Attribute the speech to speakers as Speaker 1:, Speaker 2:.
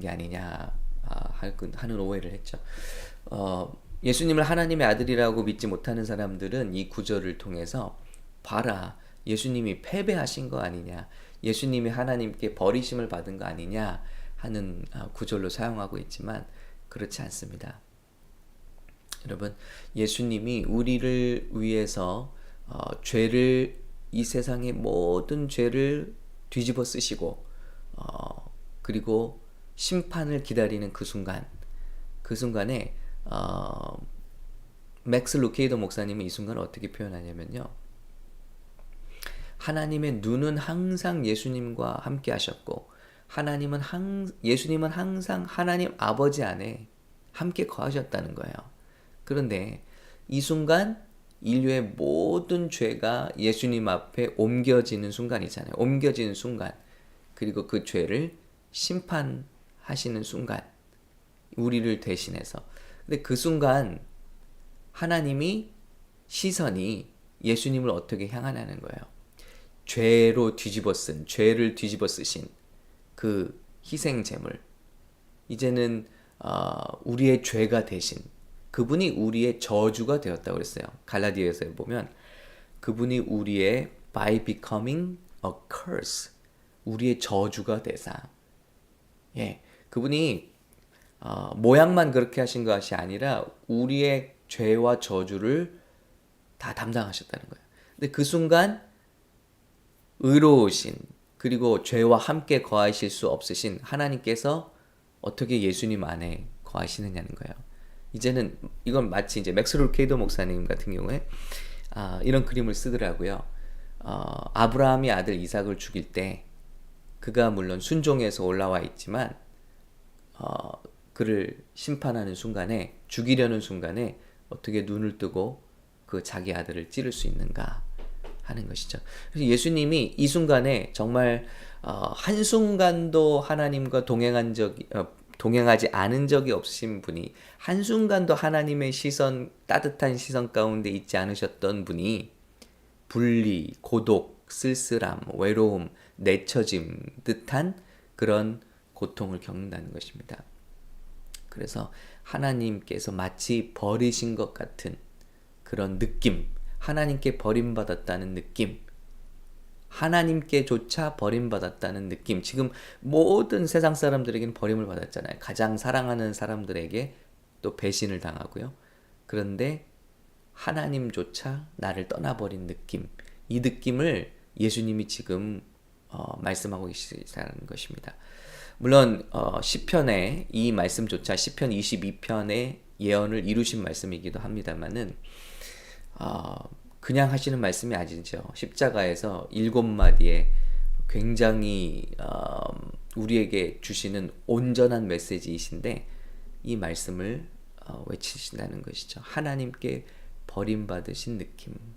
Speaker 1: 게 아니냐 아, 하는 오해를 했죠. 어, 예수님을 하나님의 아들이라고 믿지 못하는 사람들은 이 구절을 통해서 봐라 예수님이 패배하신 거 아니냐 예수님이 하나님께 버리심을 받은 거 아니냐 하는 아, 구절로 사용하고 있지만 그렇지 않습니다. 여러분 예수님이 우리를 위해서 어, 죄를 이 세상의 모든 죄를 뒤집어 쓰시고 어, 그리고 심판을 기다리는 그 순간 그 순간에 어, 맥스 루케이더 목사님은 이 순간을 어떻게 표현하냐면요. 하나님의 눈은 항상 예수님과 함께 하셨고 하나님은 항 예수님은 항상 하나님 아버지 안에 함께 거하셨다는 거예요. 그런데 이 순간 인류의 모든 죄가 예수님 앞에 옮겨지는 순간이잖아요. 옮겨지는 순간. 그리고 그 죄를 심판 하시는 순간. 우리를 대신해서. 근데 그 순간 하나님이 시선이 예수님을 어떻게 향하냐는 거예요. 죄로 뒤집어 쓴, 죄를 뒤집어 쓰신 그 희생 제물. 이제는 어, 우리의 죄가 대신 그분이 우리의 저주가 되었다고 그랬어요. 갈라디아에서 보면 그분이 우리의 by becoming a curse 우리의 저주가 되사 예 그분이 어, 모양만 그렇게 하신 것이 아니라 우리의 죄와 저주를 다 담당하셨다는 거예요. 근데 그 순간 의로우신 그리고 죄와 함께 거하실 수 없으신 하나님께서 어떻게 예수님 안에 거하시느냐는 거예요. 이제는 이건 마치 이제 맥스롤 케이더 목사님 같은 경우에 아, 이런 그림을 쓰더라고요. 어, 아브라함이 아들 이삭을 죽일 때 그가 물론 순종해서 올라와 있지만 어, 그를 심판하는 순간에 죽이려는 순간에 어떻게 눈을 뜨고 그 자기 아들을 찌를 수 있는가 하는 것이죠. 그래서 예수님이 이 순간에 정말 어, 한 순간도 하나님과 동행한 적이 어, 동행하지 않은 적이 없으신 분이 한 순간도 하나님의 시선, 따뜻한 시선 가운데 있지 않으셨던 분이 분리, 고독, 쓸쓸함, 외로움, 내처짐 듯한 그런 고통을 겪는다는 것입니다. 그래서 하나님께서 마치 버리신 것 같은 그런 느낌, 하나님께 버림받았다는 느낌, 하나님께조차 버림받았다는 느낌. 지금 모든 세상 사람들에게는 버림을 받았잖아요. 가장 사랑하는 사람들에게 또 배신을 당하고요. 그런데 하나님조차 나를 떠나버린 느낌. 이 느낌을 예수님이 지금 어, 말씀하고 계시다는 것입니다. 물론 어, 시편의 이 말씀조차 시편 22편의 예언을 이루신 말씀이기도 합니다만은 어, 그냥 하시는 말씀이 아니죠. 십자가에서 일곱 마디의 굉장히 어, 우리에게 주시는 온전한 메시지이신데 이 말씀을 어, 외치신다는 것이죠. 하나님께 버림받으신 느낌.